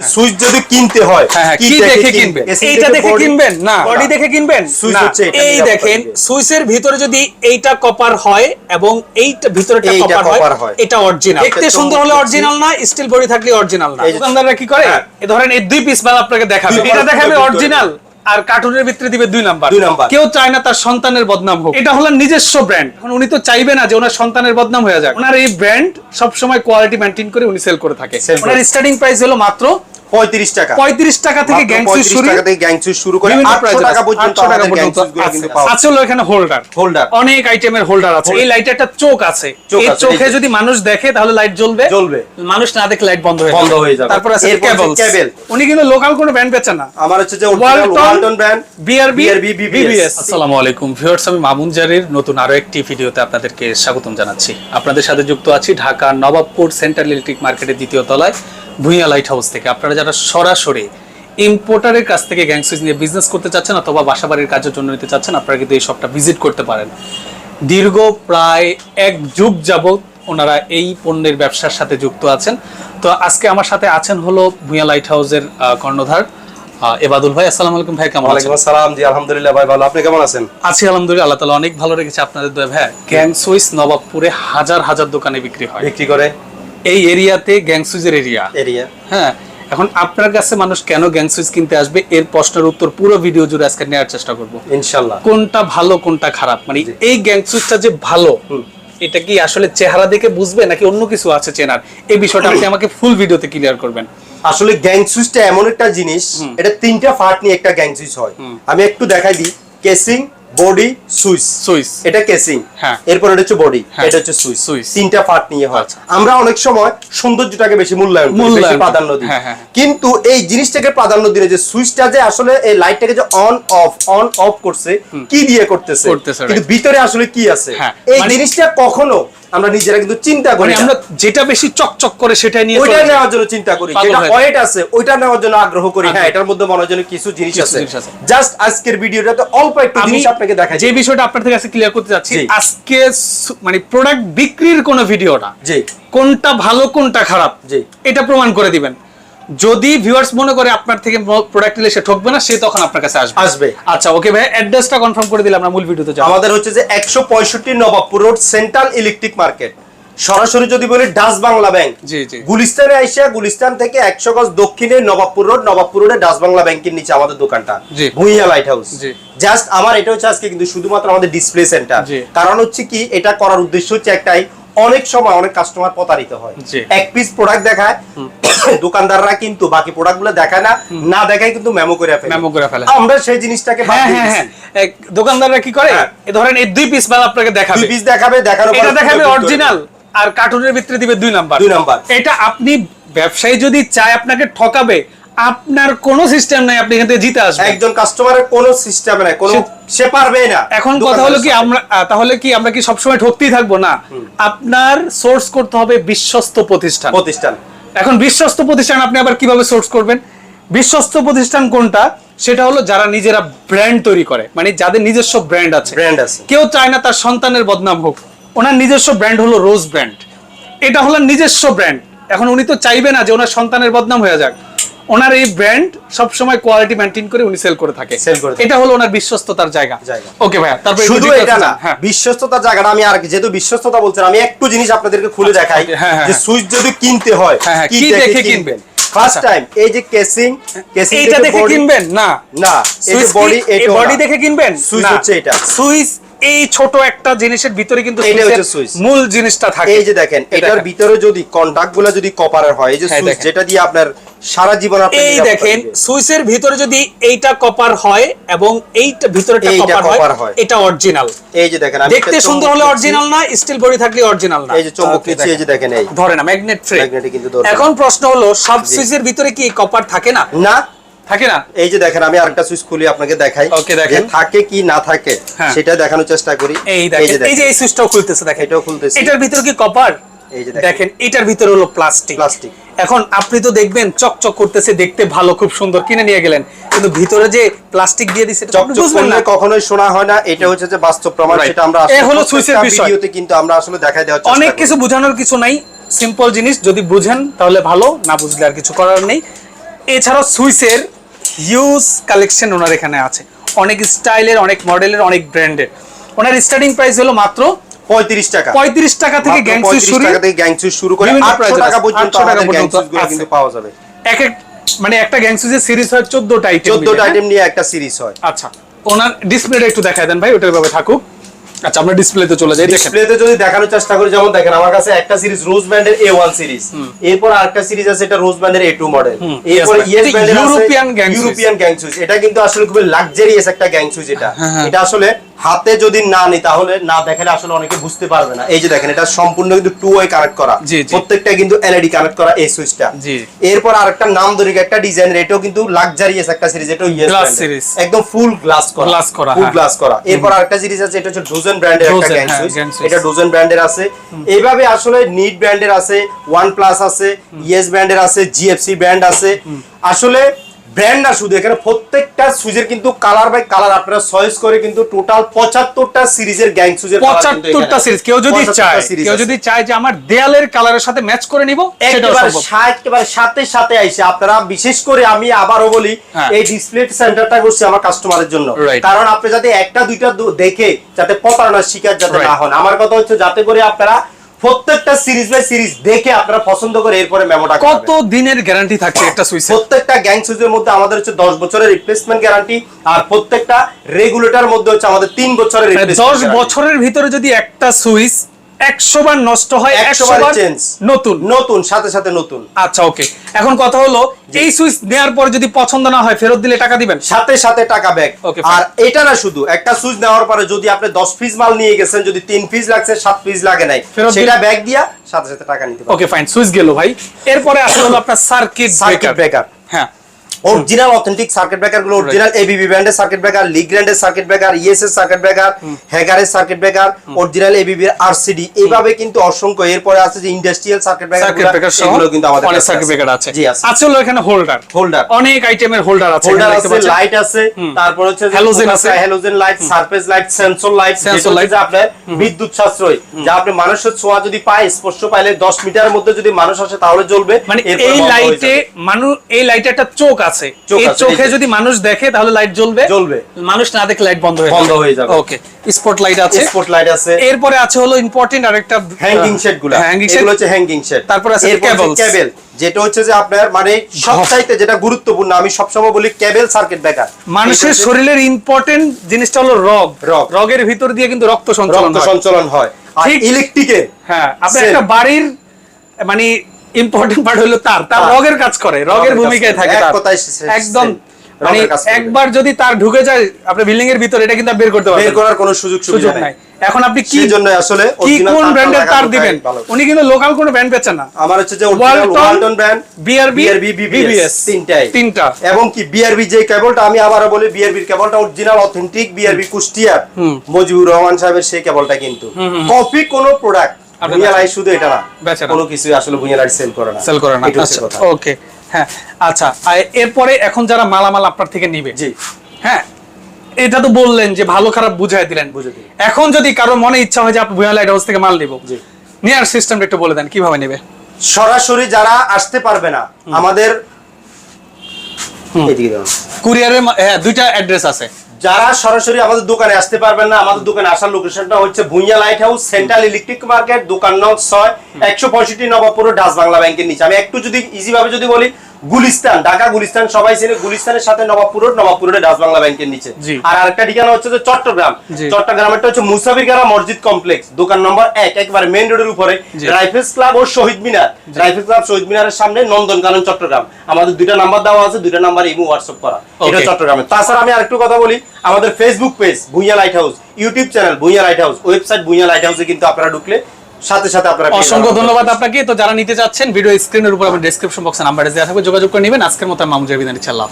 Switch যদি কিনতে হয় হ্যাঁ হ্যাঁ, কি দেখে কিনবেন এইটা দেখে কিনবেন? না বডি দেখে কিনবেন? সুইচ হচ্ছে এই দেখেন সুইচের ভিতরে যদি এইটা কপার হয় এবং এইটা ভিতরেটা এইটা কপার হয় হয়। এটা অরিজিনাল দেখতে সুন্দর হলে অরিজিনাল না স্টিল বডি থাকলে অরিজিনাল না। দোকানদাররা কি করে? হ্যাঁ। এ ধরেন এই দুই পিস মাল আপনাকে দেখাবে। এটা দেখাবে অরিজিনাল আর কার্টুনের ভিতরে দিবে দুই নাম্বার। দুই নাম্বার। কেউ চায় না তার সন্তানের বদনাম হোক। এটা হলো নিজস্ব ব্র্যান্ড এখন উনি তো চাইবে না যে ওনার সন্তানের বদনাম হয়ে যাক। ওনার এই ব্র্যান্ড সবসময় কোয়ালিটি মেইনটেইন করে উনি সেল করে থাকে। ওনার স্টার্টিং প্রাইস হলো মাত্র পঁয়ত্রিশ টাকা। পঁয়ত্রিশ টাকা থেকে মাত্র গ্যাং 35 শুরু? টাকা থেকে গ্যাং শুরু করে 800 টাকা পর্যন্ত টাকা পর্যন্ত কিন্তু পাওয়া যায়। এখানে হোল্ডার। Holder। অনেক আইটেমের হোল্ডার আছে। এই লাইটে একটা চোখ আছে। এই চোখে যদি মানুষ দেখে তাহলে লাইট জ্বলবে। জ্বলবে। মানুষ না দেখলে লাইট বন্ধ হয়ে বন্ধ হয়ে যাবে। তারপর আছে কেবল উনি কিন্তু লোকাল কোনো ব্র্যান্ড বেচে না। আমার হচ্ছে যে Walton, Walton brand BRB BRB, BBS আসসালামু আলাইকুম। ভিউয়ার্স আমি মামুন জারির নতুন আরও একটি ভিডিওতে আপনাদেরকে স্বাগতম জানাচ্ছি। আপনাদের সাথে যুক্ত আছি ঢাকা নবাবপুর সেন্ট্রাল ইলেকট্রিক মার্কেটের দ্বিতীয় তলায়। ভুঁইয়া লাইট হাউস থেকে। আপনারা যারা সরাসরি ইম্পোর্টারের কাছ থেকে গ্যাং সুইচ নিয়ে বিজনেস করতে চাচ্ছেন অথবা বাসাবাড়ির কাজের জন্য নিতে চাচ্ছেন আপনারা কিন্তু এই শপটা ভিজিট করতে পারেন। দীর্ঘ প্রায় এক যুগ যাবত ওনারা এই পণ্যের ব্যবসার সাথে যুক্ত আছেন। তো আজকে আমার সাথে আছেন হলো ভুঁইয়া লাইট হাউসের কর্ণধার এবাদুল ভাই। আসসালামু আলাইকুম ভাই কেমন আছেন? আসসালাম। জি আলহামদুলিল্লাহ ভাই ভালো। আপনি কেমন আছেন? আছি আলহামদুলিল্লাহ আল্লাহ তালা অনেক ভালো রেখেছে আপনাদের দয়া। ভাই গ্যাং সুইচ নবাবপুরে হাজার হাজার দোকানে বিক্রি হয়। বিক্রি করে? এই এরিয়াতে গ্যাং সুইচের এরিয়া। এরিয়া। হ্যাঁ এখন আপনার কাছে মানুষ কেন গ্যাং সুইচ কিনতে আসবে? এর প্রশ্নের উত্তর পুরো ভিডিও জুড়ে আজকে নেওয়ার চেষ্টা করব। ইনশাআল্লাহ কোনটা ভালো কোনটা খারাপ? মানে এই গ্যাং সুইচটা যে ভালো এটা কি আসলে চেহারা দেখে বুঝবে নাকি অন্য কিছু আছে চেনার? এই বিষয়টা আপনি আমাকে ফুল ভিডিওতে ক্লিয়ার করবেন। আসলে গ্যাং সুইচটা এমন একটা জিনিস এটা তিনটা পার্ট নিয়ে একটা গ্যাং সুইচ হয় আমি একটু দেখাই দিই। Casing body switch. সুইচ। এটা কেসিং। হ্যাঁ। এরপর এটা হচ্ছে বডি। হ্যাঁ। এটা হচ্ছে সুইচ। সুইচ। তিনটা পার্ট নিয়ে হয়। আচ্ছা। আমরা অনেক সময় সৌন্দর্যটাকে বেশি মূল্যায়ন মূল্যায়ন বেশি প্রাধান্য দিই। হ্যাঁ। কিন্তু এই জিনিসটাকে প্রাধান্য দিলে যে সুইচটা যে আসলে এই লাইটটাকে যে অন অফ অন অফ করছে কি দিয়ে করতেছে? কিন্তু ভিতরে আসলে কি আছে? এই মানে- জিনিসটা কখনো আমরা নিজেরা কিন্তু চিন্তা করি মানে আমরা যেটা বেশি চকচক করে সেটা নিয়ে ওইটা নেওয়ার জন্য চিন্তা করি। যেটা ওয়েট আছে ওইটা নেওয়ার জন্য আগ্রহ করি। হ্যাঁ এটার মধ্যে মনে হয় যেন কিছু জিনিস আছে। জাস্ট আজকের ভিডিওটা তো অল্প একটু জিনিস আপনাকে দেখাই যে বিষয়টা আপনার থেকে আজকে ক্লিয়ার করতে যাচ্ছি। আজকে মানে প্রোডাক্ট বিক্রির কোন ভিডিও না। জি। কোনটা ভালো কোনটা খারাপ জি। এটা প্রমাণ করে দিবেন। যদি ভিউয়ার্স মনে করে আপনার থেকে প্রোডাক্ট নিলে সে ঠকবে না সে তখন আপনার কাছে আসবে আসবে। আচ্ছা ওকে ভাই অ্যাড্রেসটা কনফার্ম করে দিলে আমরা মূল ভিডিওতে যাব আমাদের হচ্ছে যে একশো পঁয়ষট্টি Nawabpur road central electric market সরাসরি যদি বলি ডাস বাংলা ব্যাংক জি, জি। গুলিস্তানে আইসা গুলিস্তান থেকে একশো গজ দক্ষিণে নবাবপুর রোড নবাবপুর রোডে ডাস বাংলা ব্যাংকের নিচে আমাদের দোকানটা। ভুইয়া লাইট হাউস জি। জাস্ট আমার এটা হচ্ছে আজকে কিন্তু শুধুমাত্র আমাদের ডিসপ্লে সেন্টার কারণ হচ্ছে কি এটা করার উদ্দেশ্য হচ্ছে একটাই অনেক সময় অনেক কাস্টমার প্রতারিত হয়। এক পিস প্রোডাক্ট দেখায় দোকানদাররা কিন্তু বাকি প্রোডাক্টগুলো দেখায় না না দেখায় কিন্তু মেমো করে ফেলে। Memo করে ফেলে। আমরা সেই জিনিসটাকে হ্যাঁ হ্যাঁ হ্যাঁ। এক দোকানদাররা কি করে? হ্যাঁ। এ ধরেন এই দুই পিস মাল আপনাকে দেখাবে। দুই পিস দেখাবে দেখানোর পর এটা দেখাবে অরিজিনাল আর কার্টুনের ভিতরে দিবে দুই নাম্বার দুই নাম্বার। এটা আপনি ব্যবসায়ী যদি চায় আপনাকে ঠকাবে আপনার কোনো সিস্টেম নাই আপনি এখান থেকে জিতে আসবেন। একজন কাস্টমারের কোনো সিস্টেম নাই কোনো সে- পারবে না। এখন কথা হলো কি আমরা তাহলে কি আমরা কি সবসময় ঠকতেই থাকব? না। আপনার সোর্স করতে হবে বিশ্বস্ত প্রতিষ্ঠান। প্রতিষ্ঠান। এখন বিশ্বস্ত প্রতিষ্ঠান আপনি আবার কীভাবে সোর্স করবেন? বিশ্বস্ত প্রতিষ্ঠান কোনটা? সেটা হলো যারা নিজেরা ব্র্যান্ড তৈরি করে মানে যাদের নিজস্ব ব্র্যান্ড আছে। ব্র্যান্ড আছে। কেউ চায় না তার সন্তানের বদনাম হোক। ওনার নিজস্ব ব্র্যান্ড হলো রোজ ব্র্যান্ড এটা হলো নিজস্ব ব্র্যান্ড এখন উনি তো চাইবে না যে ওনার সন্তানের বদনাম হয়ে যাক। ওনার এই ব্র্যান্ড সবসময় কোয়ালিটি মেনটেন করে উনি সেল করে থাকে। সেল করে এটা হলো ওনার বিশ্বস্ততার জায়গা। ওকে ভাইয়া তারপরে শুধু এটা না হ্যাঁ। বিশ্বস্ততার জায়গাটা আমি আর যেহেতু বিশ্বস্ততা বলছেন আমি একটু জিনিস আপনাদেরকে খুলে দেখাই হ্যাঁ, হ্যাঁ, যে। সুইচ যদি কিনতে হয় কি দেখে কিনবেন? ফার্স্ট আচ্ছা। টাইম এই যে কেসিং কেসিং এইটা দেখে কিনবেন? না। না এই যে বডি এটা বডি দেখে কিনবেন? সুইচ হচ্ছে এটা। সুইচ এই ছোট একটা জিনিসের ভিতরে কিন্তু। মূল জিনিসটা থাকে। এই যে দেখেন এটার ভিতরে যদি কন্টাক্টগুলা যদি কপারের হয় এই যে সুইচ যেটা দিয়ে আপনার সারা জীবন এই দেখেন। সুইচের ভিতরে যদি এইটা কপার হয় এবং এইটা ভিতরেটা কপার হয়। এটা অরিজিনাল এই যে দেখেন দেখতে সুন্দর হলে অরিজিনাল না স্টিল বডি থাকলে অরিজিনাল না। এই যে এই যে দেখেন। এই। ধরে না ম্যাগনেট ফ্রি Magnet-ই কিন্তু দরকার। এখন প্রশ্ন হলো সব সুইচের ভিতরে কি কপার থাকে না? না। থাকে না? এই যে দেখেন আমি আরেকটা সুইচ খুলি আপনাকে দেখাই। Okay, দেখেন। থাকে কি না থাকে হ্যাঁ। সেটা দেখানোর চেষ্টা করি। এই দেখেন। এই যে এই সুইচটাও খুলতেছে দেখেন। এটাও খুলতেছি। এটার ভিতরে কি কপার? দেখেন। এটার ভিতরে হলো প্লাস্টিক Plastic। এখন আপনি তো দেখবেন চকচক করতেছে দেখতে ভালো খুব সুন্দর কিনে নিয়ে গেলেন। কিন্তু ভিতরে যে প্লাস্টিক দিয়ে দিছে বুঝবেন না। কখনোই শোনা হয় না এটা হচ্ছে যে বাস্তব প্রমাণ সেটা আমরা আসলে হলো বিষয়। ভিডিওতে কিন্তু আমরা আসলে দেখাই চেষ্টা অনেক কিছু বোঝানোর কিছু নাই সিম্পল জিনিস যদি বুঝেন তাহলে ভালো না বুঝলে আর কিছু করার নেই। এছাড়াও সুইসের হিউজ কালেকশন ওনার এখানে আছে। অনেক স্টাইলের অনেক মডেলের অনেক ব্র্যান্ডের ওনার স্টার্টিং প্রাইস হলো মাত্র পঁয়ত্রিশ টাকা। পঁয়ত্রিশ টাকা থেকে মাত্র গ্যাং 35 শুরু টাকা থেকে গ্যাং সুইচ শুরু করে বিভিন্ন 800 price টাকা পর্যন্ত টাকা আমাদের গ্যাং পর্যন্ত সুইচগুলো আছে। কিন্তু পাওয়া যাবে। এক এক মানে একটা সিরিজ হয় চোদ্দটা আইটেম 14টা আইটেম নিয়ে একটা সিরিজ হয়। আচ্ছা ওনার ডিসপ্লেটা একটু দেখায় দেন ভাই ওটার ভাবে থাকুক। আচ্ছা আমরা ডিসপ্লেতে চলে যাই ডিসপ্লেতে যদি দেখানোর চেষ্টা করি যেমন দেখেন আমার কাছে একটা সিরিজ রোজ ব্যান্ডের এ ওয়ান সিরিজ এরপর আরেকটা সিরিজ আছে এটা রোজ ব্যান্ডের এ টু মডেল এরপর ইয়েস ইউরোপিয়ান গ্যাং সুইচ এটা কিন্তু আসলে খুবই লাক্সারিয়াস একটা গ্যাং সুইচ এটা। হ্যাঁ, হ্যাঁ। এটা আসলে হাতে যদি না নি তাহলে না দেখালে আসলে অনেকে বুঝতে পারবে না। এই যে দেখেন এটা সম্পূর্ণ কিন্তু টু ওয়ে কানেক্ট করা। প্রত্যেকটা কিন্তু এলইডি কানেক্ট করা এই সুইচটা জি। এরপর আরেকটা নাম ধরে একটা ডিজাইন এটাও কিন্তু লাক্সারিয়াস একটা সিরিজ এটাও ইয়েস Glass series। একদম ফুল গ্লাস করা। Glass করা, ফুল হ্যাঁ। গ্লাস করা। এরপর আরেকটা সিরিজ আছে এটা হচ্ছে ডোজেন ব্র্যান্ডের একটা Dozen, গ্যাং হ্যাঁ, সুইচ এটা ডোজেন ব্র্যান্ডের আছে। এইভাবে আসলে নিট ব্র্যান্ডের আছে ওয়ান প্লাস আছে ইয়েস ব্র্যান্ডের আছে জিএফসি ব্র্যান্ড আছে। আসলে ব্র্যান্ড না শুধু এখানে প্রত্যেকটা সুইচের কিন্তু কালার বাই কালার আপনারা চয়েস করে কিন্তু টোটাল পঁচাত্তরটা সিরিজের গ্যাং সুইচের পঁচাত্তরটা সিরিজ। কেউ যদি চায় কেউ যদি চায় যে আমার দেয়ালের কালারের সাথে ম্যাচ করে নিব একেবারে সাথে সাথে আইসে। আপনারা বিশেষ করে আমি আবারও বলি হ্যাঁ। এই ডিসপ্লে সেন্টারটা করছি আমার কাস্টমারের জন্য। কারণ আপনি যাতে একটা দুইটা দেখে যাতে প্রতারণার শিকার যাতে না হন। আমার কথা হচ্ছে যাতে করে আপনারা প্রত্যেকটা সিরিজ বাই সিরিজ দেখে আপনারা পছন্দ করে এরপরে মেমোটা কত দিনের গ্যারান্টি থাকছে একটা সুইচ প্রত্যেকটা গ্যাং সুইচের মধ্যে আমাদের হচ্ছে দশ বছরের রিপ্লেসমেন্ট গ্যারান্টি আর প্রত্যেকটা রেগুলেটর মধ্যে হচ্ছে আমাদের তিন বছরের রিপ্লেসমেন্ট 10 বছরের ভিতরে যদি একটা সুইচ একশো বার নষ্ট হয় 100 একশো বার change। নতুন। নতুন সাথে সাথে নতুন। আচ্ছা ওকে এখন কথা হলো এই সুইচ নেওয়ার পরে যদি পছন্দ না হয় ফেরত দিলে টাকা দিবেন? সাথে সাথে টাকা ব্যাক. আর এটা না শুধু একটা সুইচ নেওয়ার পরে যদি আপনি 10 পিস মাল নিয়ে গেছেন যদি 3 পিস লাগছে 7 পিস লাগে নাই ফেরত সেটা ব্যাক দিয়া সাথে সাথে টাকা নিতে পারবেন। ওকে ফাইন সুইচ গেল ভাই। এরপরে আসলে হলো আপনার সার্কিট ব্রেকার হ্যাঁ। অরিজিনাল অথেন্টিক সার্কিট ব্রেকারগুলো অরিজিনাল এবিবি ব্র্যান্ডের সার্কিট ব্রেকার লিগ ব্র্যান্ডের সার্কিট ব্রেকার ইএস এর circuit breaker হ্যাগারের circuit breaker original ABB RCD এইভাবে কিন্তু অসংখ্য এরপরে আছে যে industrial circuit circuit breaker breaker সহ কিন্তু আমাদের অনেক কাছে সার্কিট ব্রেকার আছে। জি আছে। আছে হলো এখানে হোল্ডার হোল্ডার অনেক আইটেমের হোল্ডার আছে হোল্ডার আছে লাইট আছে তারপর হচ্ছে Halogen আছে। Halogen light surface light sensor light sensor. Light আপনার বিদ্যুৎ সাশ্রয় যা আপনি মানুষের ছোঁয়া যদি পায় স্পর্শ পাইলে 10 মিটারের মধ্যে যদি মানুষ আসে তাহলে জ্বলবে। মানে এই লাইটে মানুষ এই লাইটে একটা চোখ আছে চোখ এই চোখে যদি মানুষ দেখে তাহলে লাইট জ্বলবে। জ্বলবে। মানুষ না দেখলে লাইট বন্ধ হয়ে বন্ধ হয়ে যাবে। ওকে স্পট লাইট আছে। স্পট লাইট আছে। এরপরে আছে হলো ইম্পর্টেন্ট আরেকটা হ্যাঙ্গিং সেটগুলো। হ্যাঙ্গিং এগুলো হচ্ছে হ্যাঙ্গিং সেট তারপর আছে cables। কেবল যেটা হচ্ছে যে আপনার মানে সবচাইতে যেটা গুরুত্বপূর্ণ আমি সবসময় বলি কেবল সার্কিট ব্রেকার মানুষের শরীরের ইম্পর্টেন্ট জিনিসটা হলো রগ। রগ। রগের ভিতর দিয়ে কিন্তু রক্ত সঞ্চালন রক্ত হয়। সঞ্চালন হয়। আর ইলেকট্রিকের হ্যাঁ আপনি একটা বাড়ির মানে ইম্পর্টেন্ট পার্ট হলো তার। তার। রগের কাজ করে রগের ভূমিকায় থাকে তার। একদম। মানে। একবার যদি তার ঢুকে যায় আপনার বিল্ডিং এর ভিতরে এটা কিন্তু বের করতে বের করার কোনো সুযোগ সুযোগ নাই। এখন আপনি কি জন্য আসলে কি কোন ব্র্যান্ডের তার দিবেন? উনি কিন্তু লোকাল কোনো ব্র্যান্ড বেচেন না। আমার হচ্ছে যে Walton, brand BRB BBS, BBS তিনটাই। তিনটা। এবং কি বিআরবি যে কেবলটা আমি আবারও বলি বিআরবির কেবলটা অরিজিনাল অথেন্টিক বিআরবি কুষ্টিয়ার মুজিবুর রহমান সাহেবের সেই কেবলটা কিন্তু। কপি কোন প্রোডাক্ট আপনার ভুইয়া কাছে? লাইট শুধু এটা না কোনো কিছু আসলে ভুইয়া সেল করে না। সেল করে না। এটা হচ্ছে আচ্ছা। ওকে হ্যাঁ আচ্ছা এরপরে এখন যারা মালামাল আপনার থেকে নিবে জি। হ্যাঁ এটা তো বললেন যে ভালো খারাপ বুঝাই দিলেন। এখন যদি কারও মনে ইচ্ছা হয় যে আপনি লাইট হাউস থেকে মাল নিব। নেয়ার সিস্টেমটা একটু বলে দেন কীভাবে নেবে? সরাসরি যারা আসতে পারবে না আমাদের কুরিয়ারের হ্যাঁ দুইটা অ্যাড্রেস আছে। যারা সরাসরি আমাদের দোকানে আসতে পারবেন না, আমাদের দোকানে আসার লোকেশনটা হচ্ছে Bhuiya light house central electric market দোকান নং ছয়, একশো পঁয়ষট্টি নবাবপুর ডাস বাংলা ব্যাংকের নিচে। আমি একটু যদি ইজি ভাবে যদি বলি গুলিস্তান ঢাকা গুলিস্তান সবাই চেনে গুলিস্তানের সাথে নবাবপুর নবাবপুর ডাচ বাংলা ব্যাংকের নিচে। আর আরেকটা ঠিকানা হচ্ছে যে চট্টগ্রাম। চট্টগ্রামেরটা হচ্ছে মুসাফিরখানা মসজিদ কমপ্লেক্স দোকান নম্বর এক একবারে মেইন রোডের উপরে রাইফেলস ক্লাব ও শহীদ মিনার। রাইফেলস ক্লাব শহীদ মিনারের সামনে নন্দনকানন চট্টগ্রাম। আমাদের দুইটা নাম্বার দেওয়া আছে দুইটা নাম্বার ইমো হোয়াটসঅ্যাপ করা। এটা. চট্টগ্রামে তাছাড়া আমি আরেকটু কথা বলি আমাদের Facebook page Bhuiya light house YouTube channel Bhuiya light house website Bhuiya light হাউসে কিন্তু আপনারা ঢুকলে সাথে সাথে আপনারা অসংখ্য ধন্যবাদ আপনাকে। তো যারা নিতে চাচ্ছেন ভিডিও স্ক্রিনের উপর আমি ডেসক্রিপশন বক্সে নাম্বার দেওয়া থাকবে যোগাযোগ করে নেবেন। আজকের মতো মামুজের বিদায় নিচ্ছি। আল্লাহ।